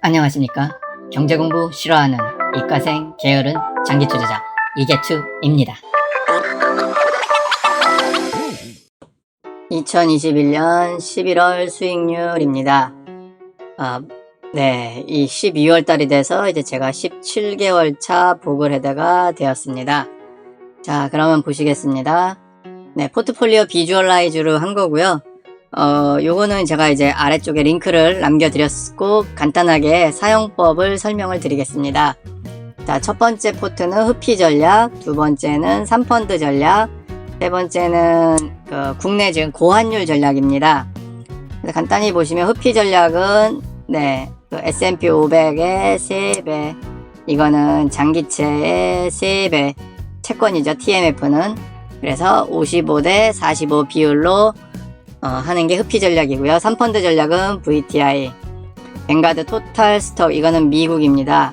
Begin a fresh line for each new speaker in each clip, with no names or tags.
안녕하십니까. 경제공부 싫어하는 이과생 게으른 장기투자자 이게투입니다. 2021년 11월 수익률입니다. 아, 네, 이 12월 달이 돼서 이제 제가 17개월 차 복을 해다가 되었습니다. 자, 그러면 보시겠습니다. 네, 포트폴리오 비주얼라이즈로 한 거고요. 어, 요거는 제가 이제 아래쪽에 링크를 남겨드렸고 간단하게 사용법을 설명을 드리겠습니다. 자, 첫 번째 포트는 흡피 전략, 두 번째는 3펀드 전략, 세 번째는 그 국내 지금 고환율 전략입니다. 간단히 보시면 흡피 전략은 네, 그 S&P 500의 3배, 이거는 장기채의 3배, 채권이죠, TMF는. 그래서 55대 45 비율로 어, 하는 게 흡피 전략이고요. 3펀드 전략은 VTI, 뱅가드 토탈 스톡, 이거는 미국입니다.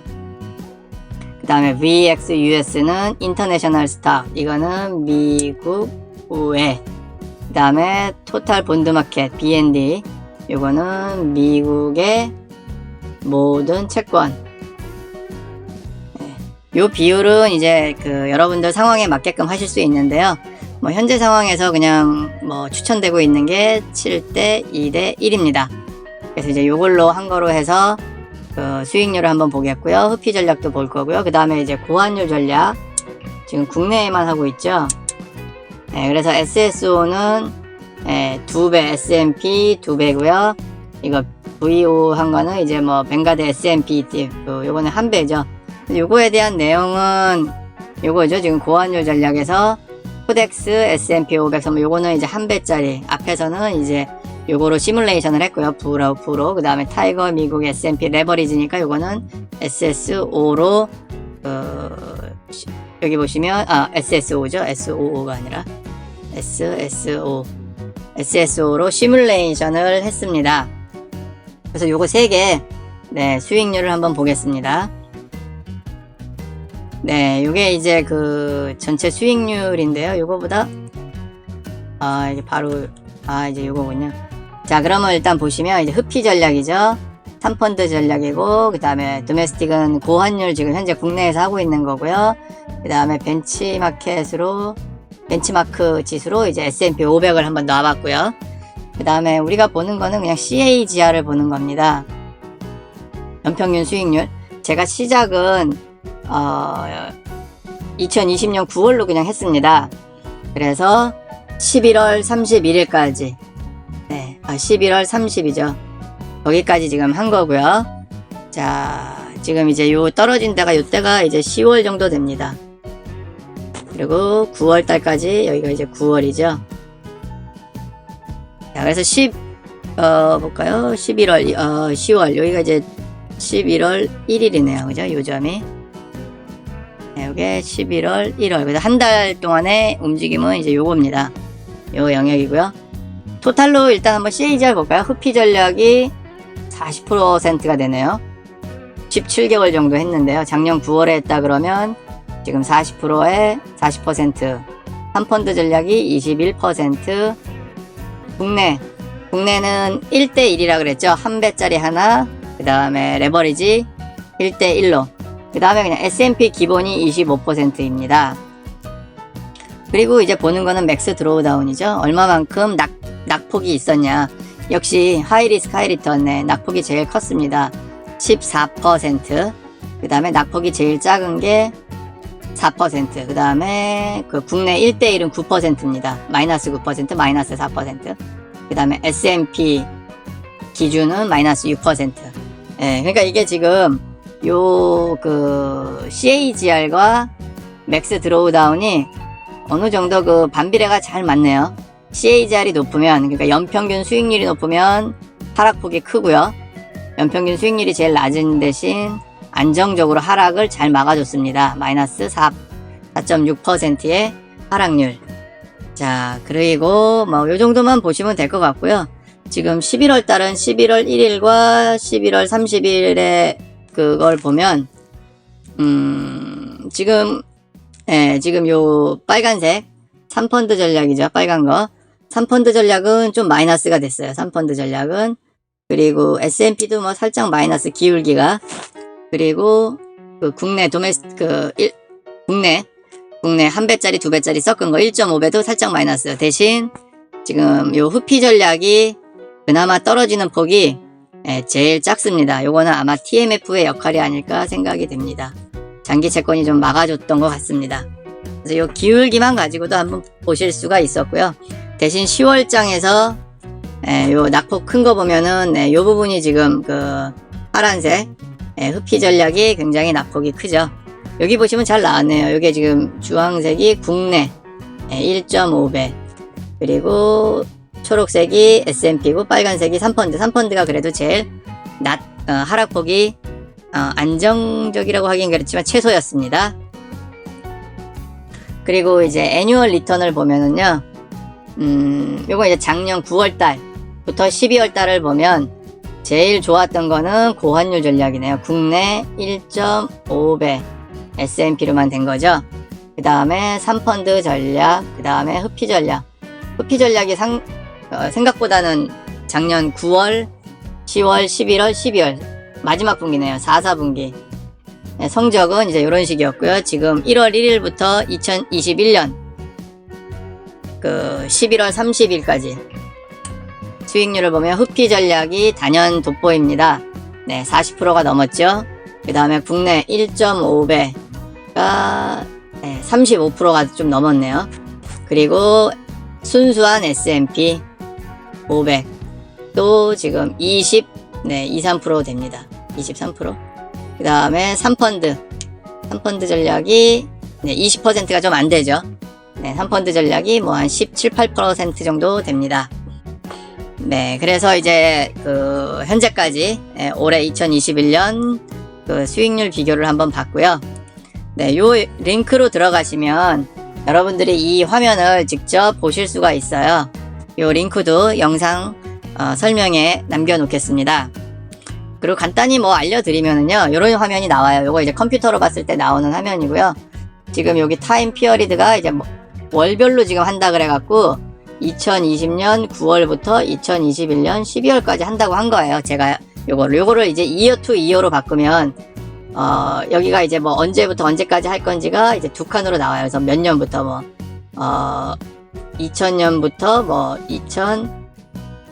그 다음에 VXUS는 인터내셔널 스탁, 이거는 미국 우회. 그 다음에 토탈 본드 마켓, BND, 이거는 미국의 모든 채권. 네. 요 비율은 이제 그 여러분들 상황에 맞게끔 하실 수 있는데요. 뭐 현재 상황에서 그냥 뭐 추천되고 있는 게 7대 2대 1입니다. 그래서 이제 요걸로 한 거로 해서 그 수익률을 한번 보겠고요. 흡피 전략도 볼 거고요. 그 다음에 이제 고환율 전략 지금 국내에만 하고 있죠. 네, 그래서 SSO는 네, 2배 S&P 2배고요. 이거 VO 한 거는 이제 뭐 뱅가드 S&P 그 요거는 한 배죠. 요거에 대한 내용은 요거죠. 지금 고환율 전략에서 코덱스 S&P 500 선물 요거는 이제 한 배짜리 앞에서는 이제 요거로 시뮬레이션을 했고요. 불로 불로 그 다음에 타이거 미국 S&P 레버리지니까 요거는 SSO로 그 여기 보시면 아 SSO죠. SOO가 아니라 SSO SSO로 시뮬레이션을 했습니다. 그래서 요거 세개 네, 수익률을 한번 보겠습니다. 네, 요게 이제 그 전체 수익률인데요. 요거보다 아, 이게 바로 아, 이제 요거군요. 자, 그러면 일단 보시면 이제 흡피 전략이죠. 3펀드 전략이고 그 다음에 도메스틱은 고환율 지금 현재 국내에서 하고 있는 거고요. 그 다음에 벤치마켓으로 벤치마크 지수로 이제 S&P 500을 한번 놔봤고요. 그 다음에 우리가 보는 거는 그냥 CAGR을 보는 겁니다. 연평균 수익률. 제가 시작은 어, 2020년 9월로 그냥 했습니다. 그래서 11월 31일까지, 네, 아, 11월 30이죠. 거기까지 지금 한 거고요. 자, 지금 이제 요 떨어진 데가 요 때가 이제 10월 정도 됩니다. 그리고 9월 달까지 여기가 이제 9월이죠. 자, 그래서 10, 어, 볼까요? 11월, 어, 10월, 여기가 이제 11월 1일이네요. 그죠? 요점이. 네, 이게 11월 1월. 그래서 한 달 동안의 움직임은 이제 요겁니다. 요 영역이고요. 토탈로 일단 한번 CAGR 볼까요? 흡피 전략이 40%가 되네요. 17개월 정도 했는데요. 작년 9월에 했다 그러면 지금 40%에 40%, 3펀드 전략이 21%, 국내, 국내는 1대1이라 그랬죠. 한 배짜리 하나, 그 다음에 레버리지 1대1로, 그 다음에 그냥 S&P 기본이 25%입니다. 그리고 이제 보는 거는 맥스 드로우다운이죠. 얼마만큼 낙, 낙폭이 있었냐. 역시 하이리스크 하이리턴의 낙폭이 제일 컸습니다. 14%. 그 다음에 낙폭이 제일 작은 게 4%. 그 다음에 그 국내 1대1은 9%입니다. 마이너스 9%, 마이너스 4%. 그 다음에 S&P 기준은 마이너스 6%. 예, 그러니까 이게 지금 요 그 CAGR과 맥스 드로우다운이 어느 정도 그 반비례가 잘 맞네요. CAGR이 높으면 그러니까 연평균 수익률이 높으면 하락폭이 크고요. 연평균 수익률이 제일 낮은 대신 안정적으로 하락을 잘 막아줬습니다. 마이너스 4, 4.6%의 하락률. 자, 그리고 뭐 요 정도만 보시면 될 것 같고요. 지금 11월 달은 11월 1일과 11월 30일에 그걸 보면 음, 지금 예, 지금 요 빨간색 3펀드 전략이죠. 빨간 거. 3펀드 전략은 좀 마이너스가 됐어요. 3펀드 전략은 그리고 S&P도 뭐 살짝 마이너스 기울기가 그리고 그 국내 도메스 그 일, 국내 국내 한 배짜리 두 배짜리 섞은 거 1.5배도 살짝 마이너스 대신 지금 요 흡피 전략이 그나마 떨어지는 폭이 예, 제일 작습니다. 요거는 아마 TMF의 역할이 아닐까 생각이 됩니다. 장기 채권이 좀 막아줬던 것 같습니다. 그래서 요 기울기만 가지고도 한번 보실 수가 있었고요. 대신 10월장에서 예, 요 낙폭 큰 거 보면은 예, 요 부분이 지금 그 파란색 예, 흡피 전략이 굉장히 낙폭이 크죠. 여기 보시면 잘 나왔네요. 이게 지금 주황색이 국내 예, 1.5배 그리고 초록색이 S&P고 빨간색이 3펀드. 3펀드가 그래도 제일 낮 어, 하락폭이 어, 안정적이라고 하긴 그렇지만 최소였습니다. 그리고 이제 애뉴얼 리턴을 보면은요. 음, 요거 이제 작년 9월 달부터 12월 달을 보면 제일 좋았던 거는 고환율 전략이네요. 국내 1.5배 S&P로만 된 거죠. 그 다음에 3펀드 전략, 그 다음에 흡피 전략. 흡피 전략이 상, 어, 생각보다는 작년 9월, 10월, 11월, 12월 마지막 분기네요. 4, 4분기. 성적은 이제 이런 식이었고요. 지금 1월 1일부터 2021년 그 11월 30일까지 수익률을 보면 흡피 전략이 단연 돋보입니다. 네, 40%가 넘었죠. 그 다음에 국내 1.5배가 네, 35%가 좀 넘었네요. 그리고 순수한 S&P 500도 지금 20, 네, 2, 3% 됩니다. 23%. 그 다음에 3펀드. 3펀드 전략이 네, 20%가 좀 안 되죠. 네, 3펀드 전략이 뭐 한 17, 8% 정도 됩니다. 네, 그래서 이제 그 현재까지 예, 올해 2021년 그 수익률 비교를 한번 봤고요. 네, 요 링크로 들어가시면 여러분들이 이 화면을 직접 보실 수가 있어요. 요 링크도 영상 어, 설명에 남겨놓겠습니다. 그리고 간단히 뭐 알려드리면은요, 요런 화면이 나와요. 요거 이제 컴퓨터로 봤을 때 나오는 화면이고요. 지금 여기 타임 피어리드가 이제 뭐 월별로 지금 한다 그래갖고 2020년 9월부터 2021년 12월까지 한다고 한 거예요. 제가 요거를 요거를 이제 이어 투 이어로 바꾸면 어 여기가 이제 뭐 언제부터 언제까지 할 건지가 이제 두 칸으로 나와요. 그래서 몇 년부터 뭐 어 2000년부터 뭐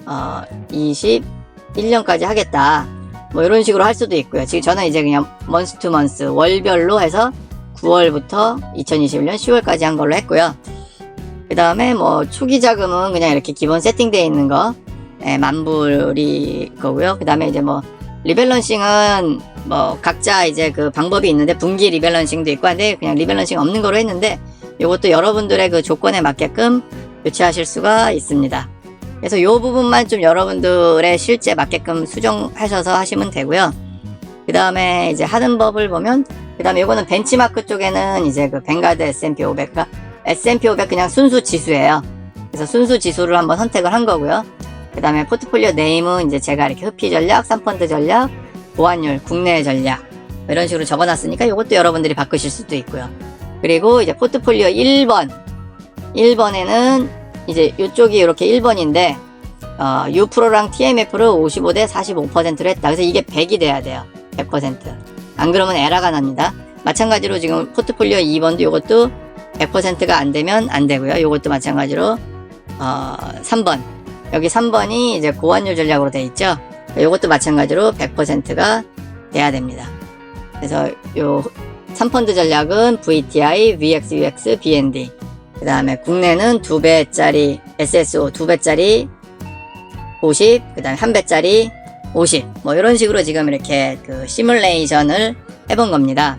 2021년까지 하겠다. 뭐 이런 식으로 할 수도 있고요. 지금 저는 이제 그냥 먼스 투 먼스 월별로 해서 9월부터 2021년 10월까지 한 걸로 했고요. 그 다음에 뭐 초기 자금은 그냥 이렇게 기본 세팅되어 있는 거 예, 만불이 거고요. 그 다음에 이제 뭐 리밸런싱은 뭐 각자 이제 그 방법이 있는데 분기 리밸런싱도 있고 한데 그냥 리밸런싱 없는 거로 했는데 이것도 여러분들의 그 조건에 맞게끔 교체하실 수가 있습니다. 그래서 이 부분만 좀 여러분들의 실제 맞게끔 수정하셔서 하시면 되고요. 그 다음에 이제 하는 법을 보면 그 다음에 이거는 벤치마크 쪽에는 이제 그 뱅가드 S&P 500가 S&P 500 그냥 순수 지수예요. 그래서 순수 지수를 한번 선택을 한 거고요. 그 다음에 포트폴리오 네임은 이제 제가 이렇게 흡피 전략, 3펀드 전략, 보안율, 국내 전략 뭐 이런 식으로 적어놨으니까 이것도 여러분들이 바꾸실 수도 있고요. 그리고 이제 포트폴리오 1번 1번에는 이제 이쪽이 이렇게 1번인데 어, U 프로랑 TMF를 55대 45%로 했다. 그래서 이게 100이 돼야 돼요. 100%. 안 그러면 에러가 납니다. 마찬가지로 지금 포트폴리오 2번도 이것도 100%가 안 되면 안 되고요. 이것도 마찬가지로 어, 3번. 여기 3번이 이제 고환율 전략으로 돼 있죠. 이것도 마찬가지로 100%가 돼야 됩니다. 그래서 요 3펀드 전략은 VTI, VX, UX, BND. 그 다음에 국내는 2배짜리 SSO 2배짜리 50, 그 다음에 1배짜리 50. 뭐 이런 식으로 지금 이렇게 그 시뮬레이션을 해본 겁니다.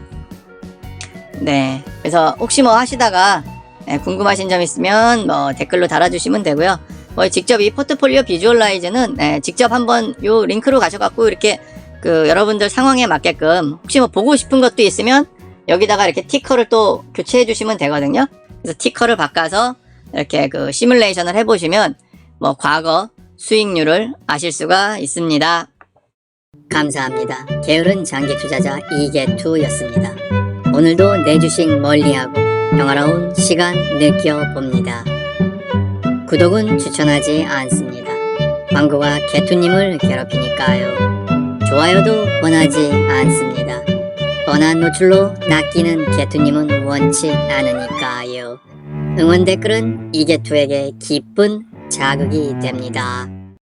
네. 그래서 혹시 뭐 하시다가 네, 궁금하신 점 있으면 뭐 댓글로 달아주시면 되고요. 뭐 직접 이 포트폴리오 비주얼라이즈는 네, 직접 한번 요 링크로 가셔갖고 이렇게 그 여러분들 상황에 맞게끔 혹시 뭐 보고 싶은 것도 있으면 여기다가 이렇게 티커를 또 교체해 주시면 되거든요. 그래서 티커를 바꿔서 이렇게 그 시뮬레이션을 해보시면 뭐 과거 수익률을 아실 수가 있습니다. 감사합니다. 게으른 장기 투자자 이계투였습니다. 오늘도 내 주식 멀리하고 평화로운 시간 느껴봅니다. 구독은 추천하지 않습니다. 광고가 개투님을 괴롭히니까요. 좋아요도 원하지 않습니다. 뻔한 노출로 낚이는 개투님은 원치 않으니까요. 응원 댓글은 이개투에게 기쁜 자극이 됩니다.